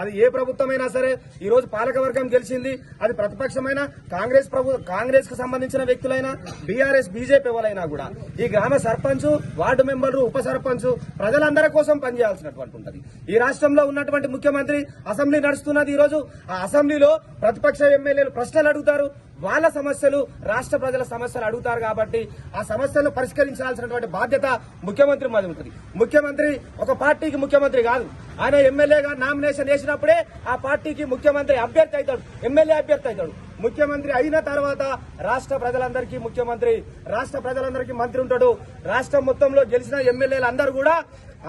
అది ఏ ప్రభుత్వమైనా సరే ఈ రోజు పాలకవర్గం గెలిచింది అది ప్రతిపక్షమైన కాంగ్రెస్ ప్రభు కాంగ్రెస్కు సంబంధించిన వ్యక్తులైనా బీఆర్ఎస్ బీజేపీ వాళ్ళైనా కూడా. ఈ గ్రామ సర్పంచ్ వార్డు మెంబర్లు ఉప సర్పంచ్ ప్రజలందరి కోసం పనిచేయాల్సినటువంటి ఉంటది. ఈ రాష్ట్రంలో ఉన్నటువంటి ముఖ్యమంత్రి అసెంబ్లీ నడుస్తున్నది ఈ రోజు. ఆ అసెంబ్లీలో ప్రతిపక్ష ఎమ్మెల్యేలు ప్రశ్నలు అడుగుతారు వాళ్ళ సమస్యలు రాష్ట్ర ప్రజల సమస్యలు అడుగుతారు కాబట్టి ఆ సమస్యలను పరిష్కరించాల్సినటువంటి బాధ్యత ముఖ్యమంత్రి మాది ఉంటుంది. ముఖ్యమంత్రి ఒక పార్టీకి ముఖ్యమంత్రి కాదు. ఆయన ఎమ్మెల్యేగా నామినేషన్ వేసినప్పుడే ఆ పార్టీకి ముఖ్యమంత్రి అభ్యర్థి అవుతాడు. ఎమ్మెల్యే అభ్యర్థి అవుతాడు. ముఖ్యమంత్రి అయిన తర్వాత రాష్ట్ర ప్రజలందరికీ ముఖ్యమంత్రి రాష్ట్ర ప్రజలందరికీ మంత్రి ఉంటాడు. రాష్ట్రం మొత్తంలో గెలిచిన ఎమ్మెల్యేలు అందరూ కూడా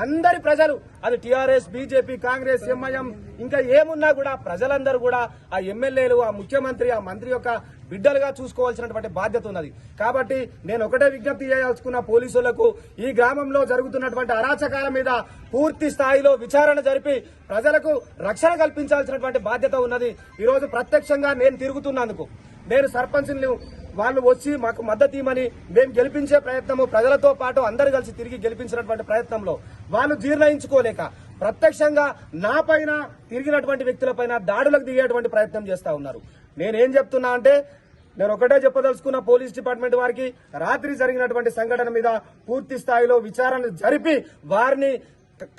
అందరి ప్రజలు అది టీఆర్ఎస్ బీజేపీ కాంగ్రెస్ ఎంఐఎం ఇంకా ఏమున్నా కూడా ప్రజలందరూ కూడా ఆ ఎమ్మెల్యేలు ఆ ముఖ్యమంత్రి ఆ మంత్రి యొక్క బిడ్డలుగా చూసుకోవాల్సినటువంటి బాధ్యత ఉన్నది. కాబట్టి నేను ఒకటే విజ్ఞప్తి చేయాల్సుకున్న పోలీసులకు ఈ గ్రామంలో జరుగుతున్నటువంటి అరాచకాల మీద పూర్తి స్థాయిలో విచారణ జరిపి ప్రజలకు రక్షణ కల్పించాల్సినటువంటి బాధ్యత ఉన్నది. ఈరోజు ప్రత్యక్షంగా నేను తిరుగుతున్నందుకు నేను సర్పంచ్ని వాళ్ళు వచ్చి మాకు మద్దతు ఇవ్వమని మేము గెలిపించే ప్రయత్నము ప్రజలతో పాటు అందరు కలిసి తిరిగి గెలిపించినటువంటి ప్రయత్నంలో వాళ్ళు జీర్ణయించుకోలేక ప్రత్యక్షంగా నా పైన తిరిగినటువంటి వ్యక్తులపైన దాడులకు దిగేటువంటి ప్రయత్నం చేస్తా ఉన్నారు. నేనేం చెప్తున్నా అంటే నేను ఒకటే చెప్పదలుచుకున్న పోలీస్ డిపార్ట్మెంట్ వారికి రాత్రి జరిగినటువంటి సంఘటన మీద పూర్తి స్థాయిలో విచారణ జరిపి వారిని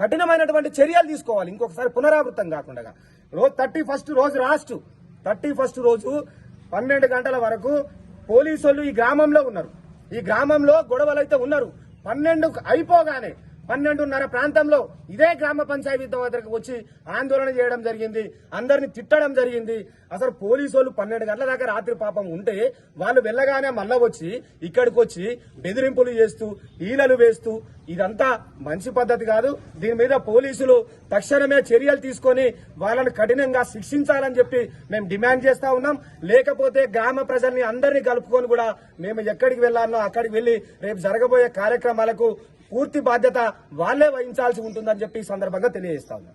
కఠినమైనటువంటి చర్యలు తీసుకోవాలి. ఇంకొకసారి పునరావృతం కాకుండా. రోజు థర్టీ ఫస్ట్ రోజు లాస్ట్ థర్టీ ఫస్ట్ రోజు పన్నెండు గంటల వరకు పోలీసులు ఈ గ్రామంలో ఉన్నారు. ఈ గ్రామంలో గొడవలు అయితే ఉన్నారు. పన్నెండు అయిపోగానే పన్నెండున్నర ప్రాంతంలో ఇదే గ్రామ పంచాయతీ దగ్గరకు వచ్చి ఆందోళన చేయడం జరిగింది. అందరిని తిట్టడం జరిగింది. అసలు పోలీసు వాళ్ళు పన్నెండు గంటల దాకా రాత్రి పాపం ఉంటే వాళ్ళు వెళ్ళగానే మళ్ళా వచ్చి ఇక్కడికి వచ్చి బెదిరింపులు చేస్తూ ఈలలు వేస్తూ ఇదంతా మంచి పద్ధతి కాదు. దీని మీద పోలీసులు తక్షణమే చర్యలు తీసుకొని వాళ్ళని కఠినంగా శిక్షించాలని చెప్పి మేము డిమాండ్ చేస్తా ఉన్నాం. లేకపోతే గ్రామ ప్రజల్ని అందరినీ కలుపుకొని కూడా మేము ఎక్కడికి వెళ్ళాలనో అక్కడికి వెళ్ళి రేపు జరగబోయే కార్యక్రమాలకు పూర్తి బాధ్యత వాళ్ళే వహించాల్సి ఉంటుందని చెప్పి ఈ సందర్భంగా తెలియజేస్తా ఉన్నాం.